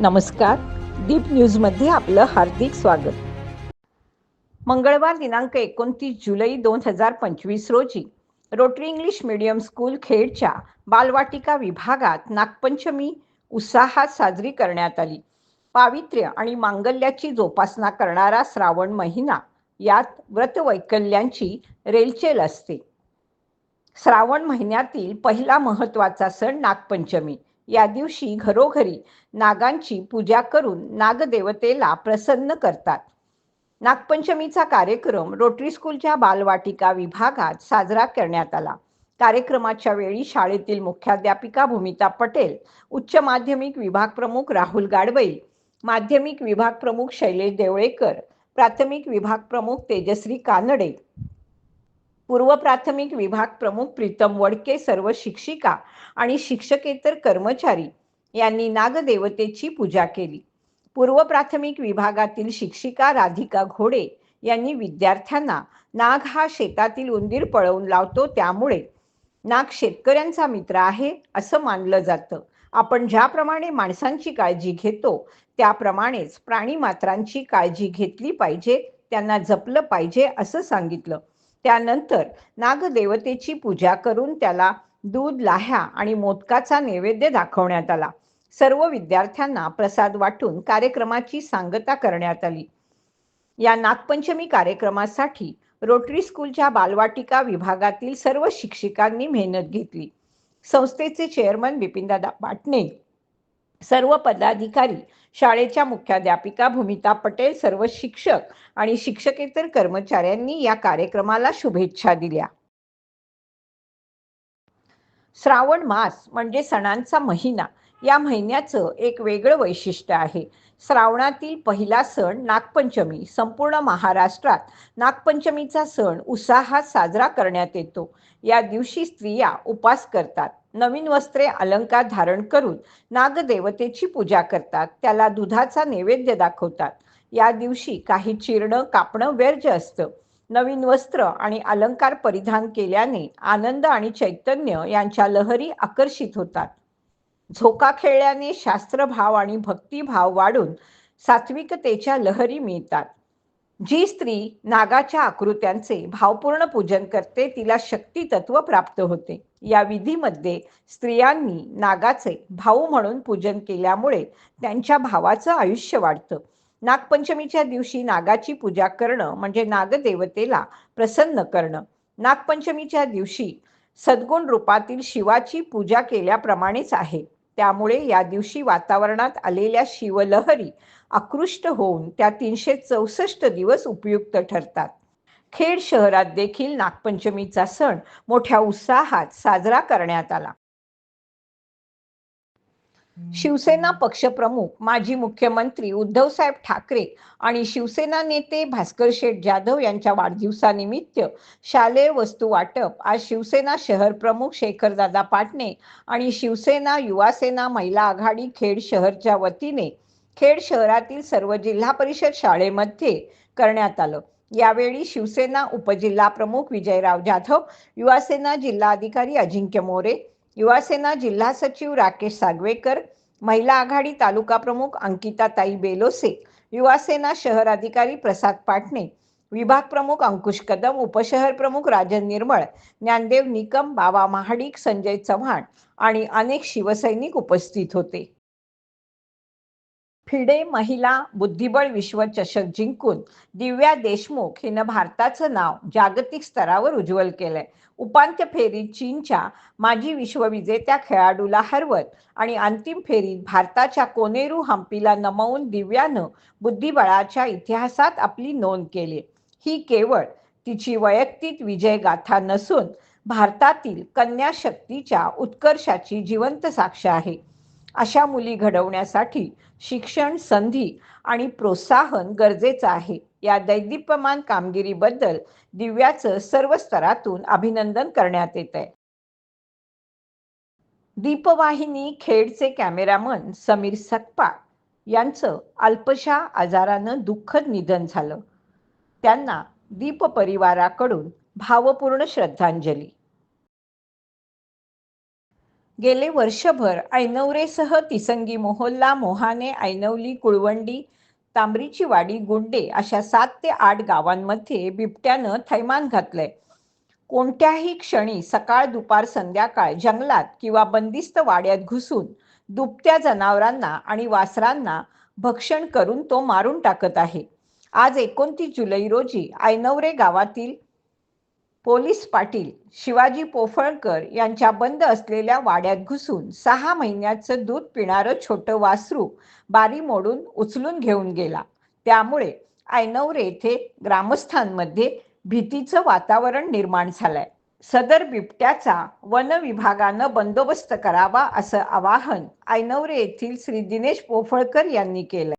नमस्कार. दीप न्यूजमध्ये आपलं हार्दिक स्वागत. मंगळवार दिनांक एकोणतीस जुलै दोन हजार पंचवीस रोजी रोटरी इंग्लिश मीडियम स्कूल खेडच्या बालवाटिका विभागात नागपंचमी उत्साहात साजरी करण्यात आली. पावित्र्य आणि मांगल्याची जोपासना करणारा श्रावण महिना यात व्रतवैकल्यांची रेलचेल असते. श्रावण महिन्यातील पहिला महत्त्वाचा सण नागपंचमी. या दिवशी घरोघरी नागांची पूजा करून नागदेवतेला प्रसन्न करतात. नागपंचमीचा कार्यक्रम रोटरी स्कूलच्या बालवाटिका विभागात साजरा करण्यात आला. कार्यक्रमाच्या वेळी शाळेतील मुख्याध्यापिका भूमिता पटेल उच्च माध्यमिक विभाग प्रमुख राहुल गाडवैल माध्यमिक विभाग प्रमुख शैलेश देवळेकर प्राथमिक विभाग प्रमुख तेजश्री कानडे पूर्व प्राथमिक विभाग प्रमुख प्रीतम वडके सर्व शिक्षिका आणि शिक्षकेतर कर्मचारी यांनी नागदेवतेची पूजा केली. पूर्व प्राथमिक विभागातील शिक्षिका राधिका घोडे यांनी विद्यार्थ्यांना नाग हा शेतातील उंदीर पळवून लावतो त्यामुळे नाग शेतकऱ्यांचा मित्र आहे असं मानलं जातं. आपण ज्याप्रमाणे माणसांची काळजी घेतो त्याप्रमाणेच प्राणी मात्रांची काळजी घेतली पाहिजे त्यांना जपलं पाहिजे असं सांगितलं. त्यानंतर नागदेवतेची पूजा करून त्याला दूध लाह्या आणि मोदकाचा नैवेद्य दाखवण्यात आला. सर्व विद्यार्थ्यांना प्रसाद वाटून कार्यक्रमाची सांगता करण्यात आली. या नागपंचमी कार्यक्रमासाठी रोटरी स्कूलच्या बालवाटिका विभागातील सर्व शिक्षिकांनी मेहनत घेतली. संस्थेचे चेअरमन बिपिनदादा पाटणे सर्व पदाधिकारी शाळेच्या मुख्याध्यापिका भूमिता पटेल सर्व शिक्षक आणि शिक्षकेतर कर्मचाऱ्यांनी या कार्यक्रमाला शुभेच्छा दिल्या. श्रावण मास म्हणजे सणांचा महिना. या महिन्याचं एक वेगळं वैशिष्ट्य आहे. श्रावणातील पहिला सण नागपंचमी. संपूर्ण महाराष्ट्रात नागपंचमीचा सण उत्साहात साजरा करण्यात येतो. या दिवशी स्त्रिया उपास करतात. नवीन वस्त्रे अलंकार धारण करून नागदेवतेची पूजा करतात. त्याला दुधाचा नैवेद्य दाखवतात. या दिवशी काही चिरणं कापणं व्यर्ज असतं. नवीन वस्त्र आणि अलंकार परिधान केल्याने आनंद आणि चैतन्य यांच्या लहरी आकर्षित होतात. झोका खेळल्याने शास्त्रभाव आणि भक्तिभाव वाढून सात्विकतेच्या लहरी मिळतात. जी स्त्री नागाच्या आकृत्यांचे भावपूर्ण पूजन करते तिला शक्ती तत्व प्राप्त होते. या विधीमध्ये स्त्रियांनी नागाचे भाऊ म्हणून पूजन केल्यामुळे त्यांच्या भावाचं आयुष्य वाढतं. नागपंचमीच्या दिवशी नागाची पूजा करणं म्हणजे नागदेवतेला प्रसन्न करणं. नागपंचमीच्या दिवशी सद्गुण रूपातील शिवाची पूजा केल्याप्रमाणेच आहे. त्यामुळे या दिवशी वातावरणात आलेल्या शिवलहरी आकृष्ट होऊन त्या तीनशे चौसष्ट दिवस उपयुक्त ठरतात. खेड शहरात देखील नागपंचमीचा सण मोठ्या उत्साहात साजरा करण्यात आला. शिवसेना पक्षप्रमुख माजी मुख्यमंत्री उद्धवसाहेब ठाकरे आणि शिवसेना नेते भास्कर शेठ जाधव यांच्या वाढदिवसानिमित्त शालेय वस्तू वाटप आज शिवसेना शहर प्रमुख शेखरदादा पाटणे आणि शिवसेना युवासेना महिला आघाडी खेड शहरच्या वतीने खेड शहरातील सर्व जिल्हा परिषद शाळेमध्ये करण्यात आलं. यावेळी शिवसेना उपजिल्हा प्रमुख विजयराव जाधव युवासेना जिल्हाधिकारी अजिंक्य मोरे युवासेना जिल्हा सचिव राकेश सागवेकर महिला आघाडी तालुका प्रमुख अंकिताताई बेलोसे युवासेना शहर अधिकारी प्रसाद पाटणे विभाग प्रमुख अंकुश कदम उपशहर प्रमुख राजन निर्मळ ज्ञानदेव निकम बाबा महाडिक संजय चव्हाण आणि अनेक शिवसैनिक उपस्थित होते. फिडे महिला बुद्धिबळ विश्वचषक जिंकून दिव्या देशमुख हिनं भारताचं नाव जागतिक स्तरावर उज्ज्वल केलंय. उपांत्य फेरीत चीनच्या माजी विश्वविजेत्या खेळाडूला हरवत आणि अंतिम फेरीत भारताच्या कोनेरू हम्पीला नमवून दिव्यानं बुद्धिबळाच्या इतिहासात आपली नोंद केली. ही केवळ तिची वैयक्तिक विजय गाथा नसून भारतातील कन्या शक्तीच्या उत्कर्षाची जिवंत साक्ष आहे. अशा मुली घडवण्यासाठी शिक्षण संधी आणि प्रोत्साहन गरजेचं आहे. या दैदिप्यमान कामगिरीबद्दल दिव्याचं सर्व स्तरातून अभिनंदन करण्यात येत आहे दीपवाहिनी खेडचे कॅमेरामन समीर सकपा यांचं अल्पशा आजारानं दुःखद निधन झालं. त्यांना दीप परिवाराकडून भावपूर्ण श्रद्धांजली. गेले वर्षभर ऐनवरेसह तिसंगी मोहोल्ला मोहाने ऐनवली कुळवंडी तांबरीची वाडी गुंडे अशा सात ते आठ गावांमध्ये बिबट्यानं थैमान घातलंय. कोणत्याही क्षणी सकाळ दुपार संध्याकाळ जंगलात किंवा बंदिस्त वाड्यात घुसून दुपत्या जनावरांना आणि वासरांना भक्षण करून तो मारून टाकत आहे. आज एकोणतीस जुलै रोजी ऐनवरे गावातील पोलीस पाटील शिवाजी पोफळकर यांच्या बंद असलेल्या वाड्यात घुसून सहा महिन्याचं दूध पिणारं छोटं वासरू बारी मोडून उचलून घेऊन गेला. त्यामुळे ऐनवरे येथे ग्रामस्थांमध्ये भीतीचं वातावरण निर्माण झालंय. सदर बिबट्याचा वन विभागानं बंदोबस्त करावा असं आवाहन ऐनवरे येथील श्री दिनेश पोफळकर यांनी केलं.